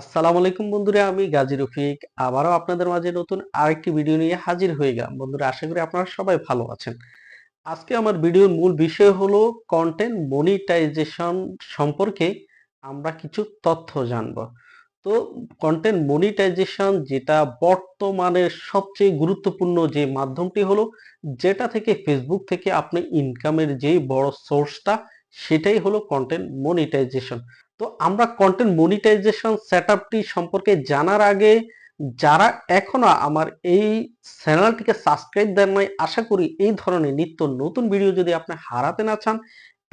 আসসালামু আলাইকুম বন্ধুরা, আমি গাজী রফিক। আবারও আপনাদের মাঝে নতুন আরেকটি ভিডিও নিয়ে হাজির হয়ে গেলাম। বন্ধুরা, আশা করি আপনারা সবাই ভালো আছেন। আজকে আমার ভিডিওর মূল বিষয় হলো কন্টেন্ট মনিটাইজেশন সম্পর্কে আমরা কিছু তথ্য জানব। তো কন্টেন্ট মনিটাইজেশন যেটা বর্তমানে সবচেয়ে গুরুত্বপূর্ণ যে মাধ্যমটি হলো, যেটা থেকে ফেসবুক থেকে আপনি ইনকামের যে বড় সোর্সটা সেটাই হলো কন্টেন্ট মনিটাইজেশন তো আমরা কন্টেন্ট মনিটাইজেশন সেটআপটি সম্পর্কে জানার আগে, যারা এখনও আমার এই চ্যানেলটিকে সাবস্ক্রাইব দেন নাই, আশা করি এই ধরনের নিত্য নতুন ভিডিও যদি আপনি হারাতে না চান,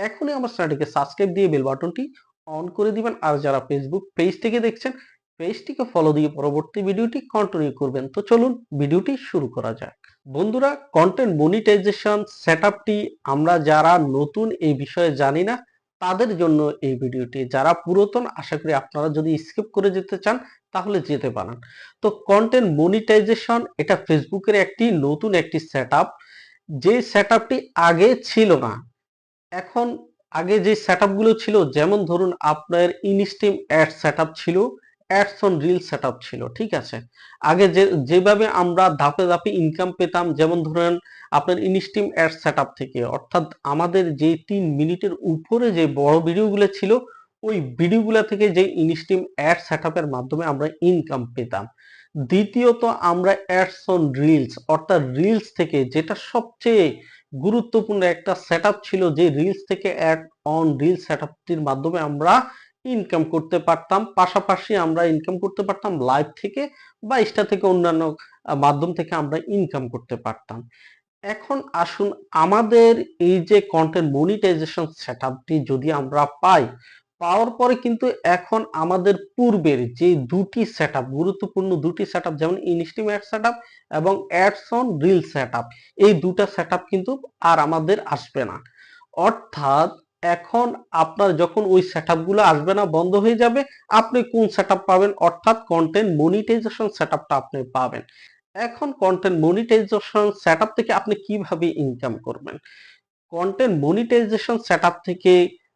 এখনই আমার চ্যানেলটিকে সাবস্ক্রাইব দিয়ে বেল বাটনটি অন করে দিবেন। আর যারা ফেসবুক পেজ থেকে দেখছেন পেজটিকে ফলো দিয়ে পরবর্তী ভিডিওটি কন্টিনিউ করবেন। তো চলুন ভিডিওটি শুরু করা যাক। বন্ধুরা কন্টেন্ট মনিটাইজেশন সেটআপটি আমরা যারা নতুন এই বিষয়ে জানি না তাদের জন্য এই ভিডিওটি। যারা পুরাতন, আশা করি আপনারা যদি স্কিপ করে যেতে চান, তাহলে যেতে পারেন। তো কন্টেন্ট মনিটাইজেশন এটা ফেসবুকের একটি নতুন একটি সেটআপ যে সেটআপটি আগে ছিল না, এখন আগে যে সেটআপগুলো ছিল, যেমন ধরুন আপনার ইনস্টিম অ্যাড সেটআপ ছিল অ্যাডস অন রিল সেটআপ ছিল, ঠিক আছে? আগে যে, যেভাবে আমরা ধাপে ধাপে ইনকাম পেতাম, যেমন ধরেন আপনার ইনস্টিম অ্যাড সেটআপ থেকে, অর্থাৎ আমাদের যে তিন মিনিটের উপরে যে বড় ভিডিওগুলো ছিল, ওই ভিডিওগুলো থেকে যে ইনস্টিম অ্যাড সেটআপের মাধ্যমে আমরা ইনকাম পেতাম। দ্বিতীয়ত আমরা অ্যাডস অন রিলস অর্থাৎ রিলস থেকে, যেটা সবচেয়ে গুরুত্বপূর্ণ একটা সেটআপ ছিল যে রিলস থেকে অ্যাড অন রিল সেটআপটির মাধ্যমে আমরা ইনকাম করতে পারতাম। পাশাপাশি আমরা ইনকাম করতে পারতাম লাইভ থেকে বা ইস্টা থেকে অন্যান্য মাধ্যম থেকে আমরা ইনকাম করতে পারতাম। এখন আসুন আমাদের এই যে কন্টেন্ট মনিটাইজেশন সেটআপটি যদি আমরা পাই, পাওয়ার পরে কিন্তু এখন আমাদের পূর্বের যে দুটি সেটআপ গুরুত্বপূর্ণ দুটি সেটআপ যেমন ইনস্টিম অ্যাড সেটআপ এবং অ্যাডস অন রিল সেটআপ এই দুটা সেটআপ কিন্তু আর আমাদের আসবে না। অর্থাৎ এখন আপনার যখন ওই সেটআপগুলো আসবে না, বন্ধ হয়ে যাবে, আপনি কোন সেটআপ পাবেন? অর্থাৎ কন্টেন্ট মনিটাইজেশন সেটআপটা আপনি পাবেন। এখন কন্টেন্ট মনিটাইজেশন সেটআপ থেকে আপনি কীভাবে ইনকাম করবেন? কন্টেন্ট মনিটাইজেশন সেটআপ থেকে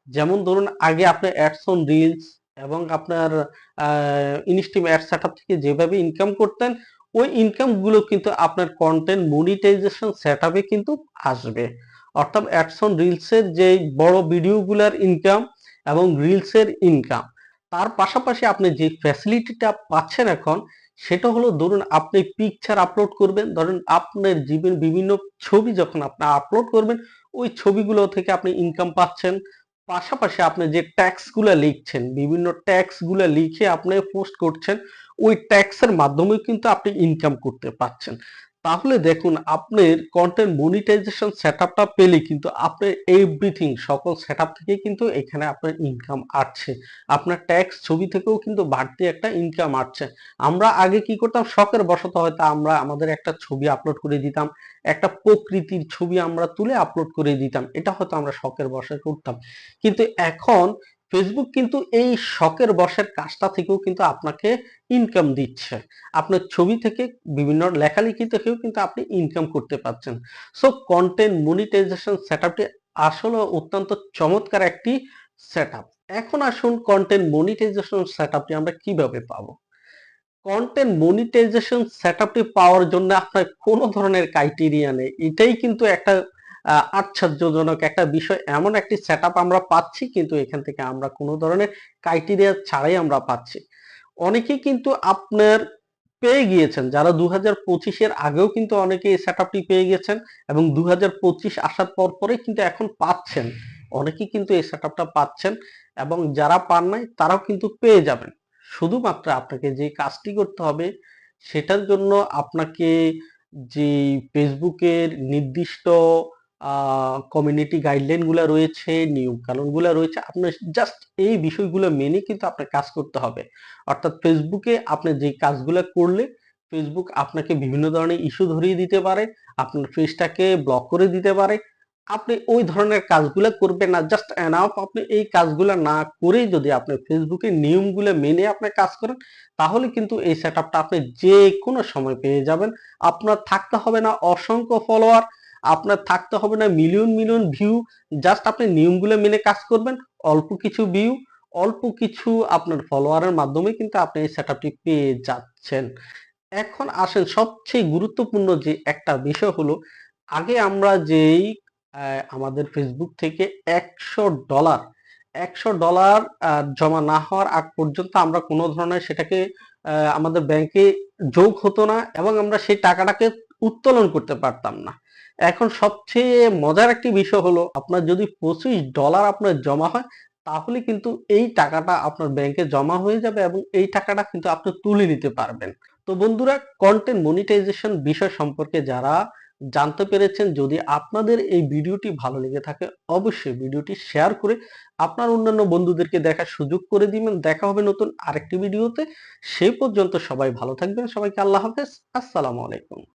যেমন ধরুন, আগে আপনি অ্যাডস অন রিলস এবং আপনার ইনস্টিম অ্যাড সেটআপ থেকে যেভাবে ইনকাম করতেন, ওই ইনকামগুলো কিন্তু আপনার কন্টেন্ট মনিটাইজেশন সেটআপে কিন্তু আসবে। অর্থাৎ অ্যাডস অন রিলসের যে বড় ভিডিওগুলোর ইনকাম এবং রিলসের ইনকাম তার পাশাপাশি আপনি যে ফ্যাসিলিটিটা পাচ্ছেন এখন সেটা হলো ধরুন আপনি পিকচার আপলোড করবেন, ধরুন আপনার জীবন বিভিন্ন ছবি যখন আপনি আপলোড করবেন, ওই ছবিগুলো থেকে আপনি ইনকাম পাচ্ছেন। পাশাপাশি আপনি যে ট্যাক্সগুলো লিখছেন, বিভিন্ন ট্যাক্সগুলো লিখে আপনি পোস্ট করছেন, ওই ট্যাক্সের মাধ্যমে কিন্তু আপনি ইনকাম করতে পারছেন তাহলে দেখুন, আপনার কন্টেন্ট মনিটাইজেশন সেটআপটা পেলে কিন্তু আপনার এভরিথিং সকল সেটআপ থেকে কিন্তু এখানে আপনার ইনকাম আসছে। আপনার ট্যাক্স ছবি থেকেও কিন্তু বাড়তি একটা ইনকাম আসছে। আমরা আগে কি করতাম? শখের বশত হয়তো আমরা আমাদের একটা ছবি আপলোড করে দিতাম, একটা প্রকৃতির ছবি আমরা তুলে আপলোড করে দিতাম। এটা হয়তো আমরা শখের বসে করতাম। কিন্তু এখন ফেসবুক কিন্তু এই শখের বর্ষের কাজটা থেকেও কিন্তু আপনাকে ইনকাম দিচ্ছে। আপনার ছবি থেকে বিভিন্ন লেখালেখি থেকেও কিন্তু আপনি ইনকাম করতে পারছেন। সো কন্টেন্ট মনিটাইজেশন সেটআপটি আসলে অত্যন্ত চমৎকার একটি সেটআপ এখন আসুন কন্টেন্ট মনিটাইজেশন সেটআপটি আমরা কীভাবে পাবো? কন্টেন্ট মনিটাইজেশন সেটআপটি পাওয়ার জন্য আপনার কোনো ধরনের ক্রাইটেরিয়া নেই। এটাই কিন্তু একটা আশ্চর্যজনক একটা বিষয়। এমন একটি সেট আমরা পাচ্ছি, কিন্তু এখান থেকে আমরা কোনো ধরনের ক্রাইটেরিয়া ছাড়াই আমরা পাচ্ছি। অনেকেই কিন্তু আপনার পেয়ে গিয়েছেন, যারা দু হাজার পঁচিশের আগেও কিন্তু অনেকে এই সেট পেয়ে গেছেন এবং দু হাজার পঁচিশ আসার পর পরে কিন্তু এখন পাচ্ছেন। অনেকেই কিন্তু এই সেট পাচ্ছেন এবং যারা পান নাই, তারাও কিন্তু পেয়ে যাবেন। শুধুমাত্র আপনাকে যে কাজটি করতে হবে, সেটার জন্য আপনাকে যে ফেসবুকের নির্দিষ্ট কমিউনিটি গাইডলাইনগুলো রয়েছে, নিয়ম কানুনগুলো রয়েছে আপনার জাস্ট এই বিষয়গুলো মেনে কিন্তু আপনার কাজ করতে হবে। অর্থাৎ ফেসবুকে আপনি যে কাজগুলো করলে ফেসবুক আপনাকে বিভিন্ন ধরনের ইস্যু ধরিয়ে দিতে পারে, আপনার ফেসটাকে ব্লক করে দিতে পারে। আপনি ওই ধরনের কাজগুলো করবেন না জাস্ট এনাফ আপনি এই কাজগুলো না করেই যদি আপনি ফেসবুকের নিয়মগুলো মেনে আপনি কাজ করেন, তাহলে কিন্তু এই সেট আপনি যে কোনো সময় পেয়ে যাবেন। আপনার থাকতে হবে না অসংখ্য ফলোয়ার আপনার থাকতে হবে না মিলিয়ন মিলিয়ন ভিউ জাস্ট আপনি নিয়মগুলো মেনে কাজ করবেন, অল্প কিছু ভিউ অল্প কিছু আপনার ফলোয়ারের মাধ্যমে কিন্তু আপনি এই সেটআপটি পেয়ে যাচ্ছেন। এখন আসেন, সবচেয়ে গুরুত্বপূর্ণ যে একটা বিষয় হলো, আগে আমরা যেই আমাদের ফেসবুক থেকে একশো ডলার একশো ডলার জমা না হওয়ার আগ পর্যন্ত আমরা কোনো ধরনের সেটাকে আমাদের ব্যাংকে যোগ হতো না এবং আমরা সেই টাকাটাকে উত্তোলন করতে পারতাম না। এখন সবচেয়ে মজার একটি বিষয় হলো, আপনার যদি পঁচিশ ডলার আপনার জমা হয়, তাহলে কিন্তু এই টাকাটা আপনার ব্যাংকে জমা হয়ে যাবে এবং এই টাকাটা কিন্তু আপনি তুলে নিতে পারবেন। তো বন্ধুরা কন্টেন্ট মনিটাইজেশন বিষয় সম্পর্কে যারা জানতে পেরেছেন, যদি আপনাদের এই ভিডিওটি ভালো লেগে থাকে, অবশ্যই ভিডিওটি শেয়ার করে আপনার অন্যান্য বন্ধুদেরকে দেখার সুযোগ করে দিবেন। দেখা হবে নতুন আরেকটি ভিডিওতে। সেই পর্যন্ত সবাই ভালো থাকবেন। সবাইকে আল্লাহ হাফেজ। আসসালামু আলাইকুম।